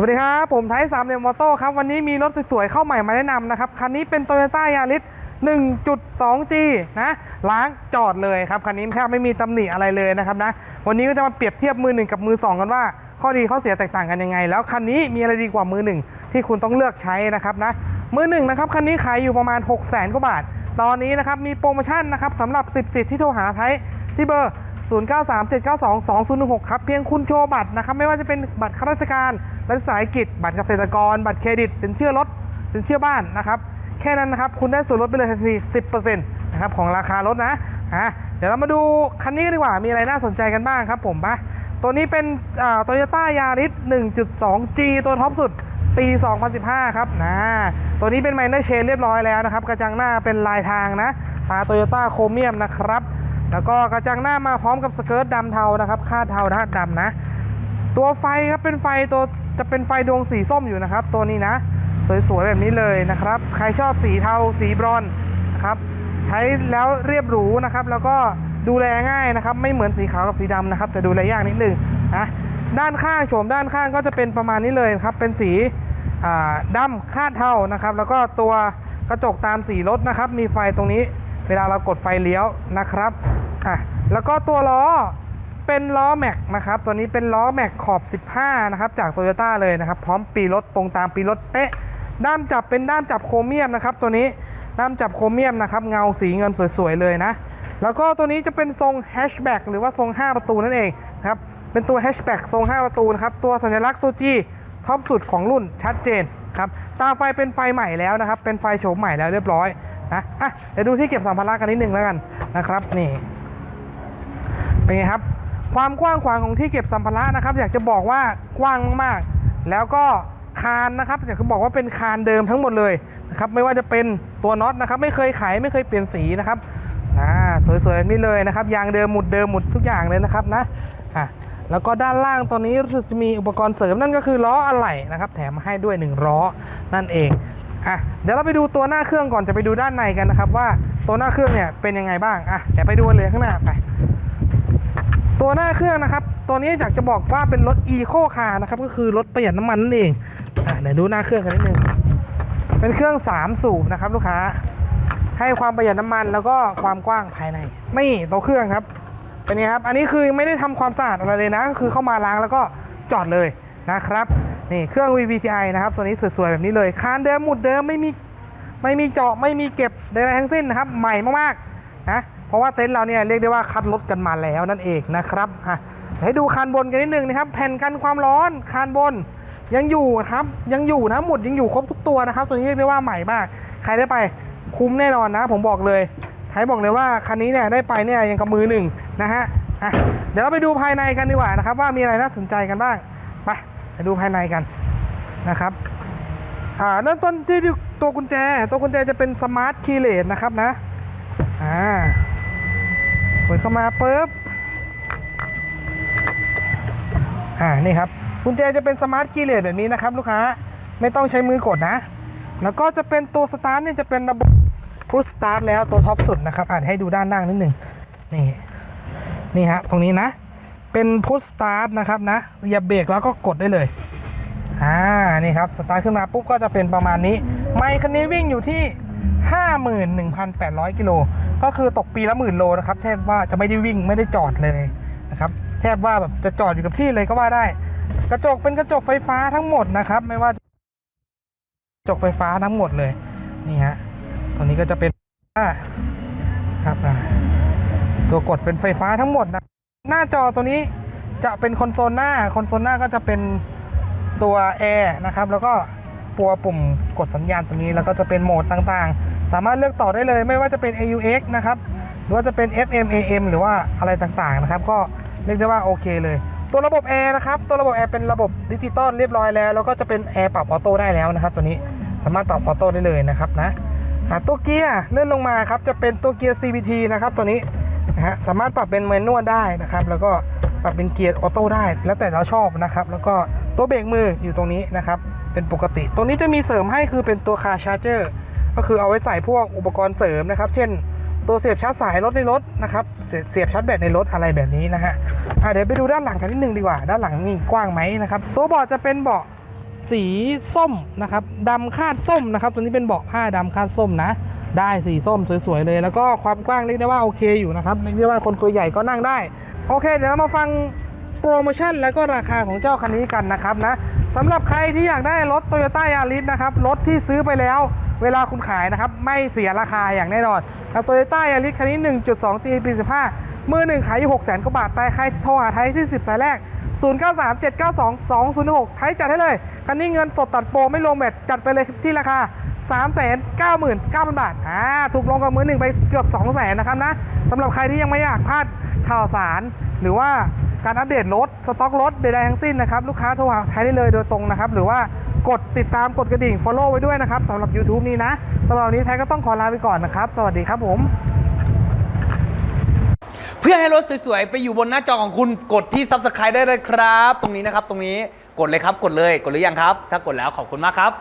สวัสดีครับ ผมไทยสามเดมมอโต้ครับ วันนี้มีรถสวยๆเข้าใหม่มาแนะนำนะครับ คันนี้เป็น Toyota Yaris 1.2G นะล้างจอดเลยครับ คันนี้แทบไม่มีตำหนิอะไรเลยนะครับนะ วันนี้ก็จะมาเปรียบเทียบมือหนึ่งกับมือสองกันว่า ข้อดีข้อเสียแตกต่างกันยังไง แล้วคันนี้มีอะไรดีกว่ามือหนึ่งที่คุณต้องเลือกใช้นะครับนะมือหนึ่งนะครับคันนี้ขายอยู่ประมาณ 6 0 0 0 0 0กว่าบาท ตอนนี้นะครับมีโปรโมชั่นนะครับสำหรับ 10สิทธิ์ที่โทรหาไทยที่เบอร์ 0937922016 ครับ เพียงคุณโชว์บัตรนะครับ ไม่ว่าจะเป็นบัตรข้าราชการรัฐสาหกิจ บัตรเกษตรกร บัตรเครดิต สินเชื่อรถ สินเชื่อบ้านนะครับ แค่นั้นนะครับ คุณได้ส่วนลดไปเลยทันที 10%นะครับของราคารถนะอะเดี๋ยวเรามาดูคันนี้ดีกว่า มีอะไรน่าสนใจกันบ้างครับผมปะตัวนี้เป็นโตโยต้ายาริส 1.2G ตัวท็อปสุดปี 2015 ครับนะตัวนี้เป็นไมเนอร์เชนเรียบร้อยแล้วนะครับ กระจังหน้าเป็นลายทางนะตาโตโยต้าโครเมียมนะครับ แล้วก็กระจังหน้ามาพร้อมกับสเกิร์ตดำเทานะครับคาดเทานะดำนะ ตัวไฟครับเป็นไฟตัวจะเป็นไฟดวงสีส้มอยู่นะครับ ตัวนี้นะ สวยๆแบบนี้เลยนะครับ ใครชอบสีเทาสีบรอนนะครับ ใช้แล้วเรียบหรูนะครับ แล้วก็ดูแลง่ายนะครับ ไม่เหมือนสีขาวกับสีดำนะครับจะดูแลยากนิดนึงนะด้านข้างโฉมด้านข้างก็จะเป็นประมาณนี้เลยครับ เป็นสีอ่าดำคาดเทานะครับ แล้วก็ตัวกระจกตามสีรถนะครับ มีไฟตรงนี้เวลาเรากดไฟเลี้ยวนะครับ อะแล้วก็ตัวล้อเป็นล้อแม็กนะครับตัวนี้เป็นล้อแม็กขอบ 15 นะครับ จากโตโยต้าเลยนะครับ พร้อมปีรถตรงตามปีรถเป๊ะ ด้ามจับเป็นด้ามจับโครเมียมนะครับ ตัวนี้ด้ามจับโครเมียมนะครับ เงาสีเงินสวยๆเลยนะ แล้วก็ตัวนี้จะเป็นทรงแฮชแบ็กหรือว่าทรง 5 ประตูนั่นเองนะครับเป็นตัวแฮชแบ็กทรง 5 ประตูนะครับ ตัวสัญลักษณ์ตัว G ท็อปสุดของรุ่นชัดเจนครับตาไฟเป็นไฟใหม่แล้วนะครับ เป็นไฟโฉมใหม่แล้วเรียบร้อยนะอะเดี๋ยวดูที่เก็บสัมภาระกันนิดนึงแล้วกันนะครับนี่ เป็นไงครับ ความกว้างขวางของที่เก็บสัมภาระนะครับ อยากจะบอกว่ากว้างมากๆ แล้วก็คานนะครับอยากจะบอกว่าเป็นคานเดิมทั้งหมดเลยนะครับไม่ว่าจะเป็นตัวน็อตนะครับไม่เคยไขไม่เคยเปลี่ยนสีนะครับอ่าสวยๆแบบนี้เลยนะครับยางเดิมหมุดเดิมหมุดทุกอย่างเลยนะครับนะอะแล้วก็ด้านล่างตัวนี้รู้สึกจะมีอุปกรณ์เสริมนั่นก็คือล้ออะไหล่นะครับแถมมาให้ด้วยหนึ่งล้อนั่นเองอะเดี๋ยวเราไปดูตัวหน้าเครื่องก่อนจะไปดูด้านในกันนะครับ ว่าตัวหน้าเครื่องเนี่ยเป็นยังไงบ้างอะเดี๋ยวไปดูกันเลยข้างหน้าไป ตัวหน้าเครื่องนะครับ ตัวนี้อยากจะบอกว่าเป็นรถ Eco Car นะครับ ก็คือรถประหยัดน้ำมันนั่นเองอะเดี๋ยวดูหน้าเครื่องกันนิดนึง เป็นเครื่อง 3 สูบนะครับลูกค้า ให้ความประหยัดน้ำมันแล้วก็ความกว้างภายใน ไม่ตัวเครื่องครับ เป็นไงครับ อันนี้คือไม่ได้ทำความสะอาดอะไรเลยนะ ก็คือเข้ามาล้างแล้วก็จอดเลยนะครับ นี่เครื่อง VVTi นะครับ ตัวนี้สวยๆแบบนี้เลย คานเดิมหมุดเดิมไม่มีไม่มีเจาะไม่มีเก็บใดๆทั้งสิ้นนะครับ ใหม่มากๆนะ เพราะว่าเต็นท์เราเนี่ยเรียกได้ว่าคัดรถกันมาแล้วนั่นเองนะครับอะให้ดูคานบนกันนิดนึงนะครับ แผ่นกันความร้อนคานบนยังอยู่ครับยังอยู่นะหมุดยังอยู่ครบทุกตัวนะครับ ตัวนี้เรียกได้ว่าใหม่มาก ใครได้ไปคุ้มแน่นอนนะ ผมบอกเลยไทยบอกเลยว่าคันนี้เนี่ยได้ไปเนี่ยยังกับมือหนึ่งนะฮะอะเดี๋ยวเราไปดูภายในกันดีกว่านะครับ ว่ามีอะไรน่าสนใจกันบ้างไปไปดูภายในกันนะครับอ่าเริ่มต้นที่ตัวกุญแจ ตัวกุญแจจะเป็นสมาร์ทคีย์เลสนะครับนะอ่า เปิดเข้ามาปุ๊บอ่านี่ครับกุญแจจะเป็นสมาร์ทคีย์เลสแบบนี้นะครับ ลูกค้าไม่ต้องใช้มือกดนะ แล้วก็จะเป็นตัวสตาร์ทเนี่ยจะเป็นระบบพุชสตาร์ทแล้วตัวท็อปสุดนะครับอ่านให้ดูด้านล่างนิดหนึ่งนี่นี่ฮะตรงนี้นะ เป็นพุชสตาร์ทนะครับนะเหยียบเบรกแล้วก็กดได้เลยอ่านี่ครับสตาร์ทขึ้นมาปุ๊บก็จะเป็นประมาณนี้ ไมค์คันนี้วิ่งอยู่ที่ 51,800 กิโล ก็คือตกปีละหมื่นโลนะครับ แทบว่าจะไม่ได้วิ่งไม่ได้จอดเลยนะครับ แทบว่าแบบจะจอดอยู่กับที่เลยก็ว่าได้ กระจกเป็นกระจกไฟฟ้าทั้งหมดนะครับ ไม่ว่า กระจกไฟฟ้าทั้งหมดเลย นี่ฮะตัวนี้ก็จะเป็นครับตัวกดเป็นไฟฟ้าทั้งหมดนะ หน้าจอตัวนี้จะเป็นคอนโซลหน้า คอนโซลหน้าก็จะเป็นตัว Air นะครับ แล้วก็ปัวปุ่มกดสัญญาณตรงนี้ แล้วก็จะเป็นโหมดต่างๆ สามารถเลือกต่อได้เลยไม่ว่าจะเป็น AUX นะครับหรือว่าจะเป็น FM AM หรือว่าอะไรต่างๆนะครับ ก็เรียกได้ว่าโอเคเลย ตัวระบบแอร์นะครับตัวระบบแอร์เป็นระบบดิจิตอลเรียบร้อยแล้ว แล้วก็จะเป็นแอร์ปรับออโต้ได้แล้วนะครับ ตัวนี้สามารถปรับออโต้ได้เลยนะครับนะตัวเกียร์เลื่อนลงมาครับจะเป็นตัวเกียร์ CVT นะครับตัวนี้นะฮะสามารถปรับเป็นแมนนวลได้นะครับ แล้วก็ปรับเป็นเกียร์ออโต้ได้ แล้วแต่เราชอบนะครับ แล้วก็ตัวเบรกมืออยู่ตรงนี้นะครับ เป็นปกติ ตัวนี้จะมีเสริมให้คือเป็นตัวคาชาร์เจอร์ ก็คือเอาไว้ใส่พวกอุปกรณ์เสริมนะครับ เช่น ตัวเสียบชาร์จสายรถในรถนะครับ เสียบชาร์จแบตในรถอะไรแบบนี้นะฮะเดี๋ยวไปดูด้านหลังกันนิดนึงดีกว่า ด้านหลังนี่กว้างไหมนะครับ ตัวเบาะจะเป็นเบาะสีส้มนะครับดำคาดส้มนะครับ ตัวนี้เป็นเบาะผ้าดำคาดส้มนะ ได้สีส้มสวยๆเลย แล้วก็ความกว้างเรียกได้ว่าโอเคอยู่นะครับเรียกได้ว่าคนตัวใหญ่ก็นั่งได้ โอเค เดี๋ยวเรามาฟังโปรโมชั่นแล้วก็ราคาของเจ้าคันนี้กันนะครับนะสำหรับใครที่อยากได้รถ Toyota Yaris นะครับ รถที่ซื้อไปแล้ว เวลาคุณขายนะครับ ไม่เสียราคาอย่างแน่นอนครับ Toyota Yaris คันนี้ 1.2 G ปี 15 มือหนึ่งขายอยู่ 6 0 0 0 0กว่าบาทแต่ใครโทรหาไทยที่ 10 สายแรก 0937922016ไทยจัดให้เลย คันนี้เงินสดตัดโปรไม่รวมแบตจัดไปเลยที่ราคา 399,000 บาทอ่าถูกลงกับมือหนึ่งไปเกือบ 200,000นะครับนะสำหรับใครที่ยังไม่อยากพลาดข่าวสารหรือว่า การอัปเดตรถสต็อกรถใดๆทั้งสิ้นนะครับลูกค้าโทรหาไทยได้เลยโดยตรงนะครับหรือว่ากดติดตามกดกระดิ่ง follow ไว้ด้วยนะครับสำหรับ YouTube นี้นะสำหรับวันนี้ไทยก็ต้องขอลาไปก่อนนะครับ สวัสดีครับผม เพื่อให้รถสวยๆ ไปอยู่บนหน้าจอของคุณกดที่ Subscribe ได้เลยครับ ตรงนี้นะครับ ตรงนี้กดเลยครับกดเลยกดหรือยังครับ ถ้ากดแล้วขอบคุณมากครับ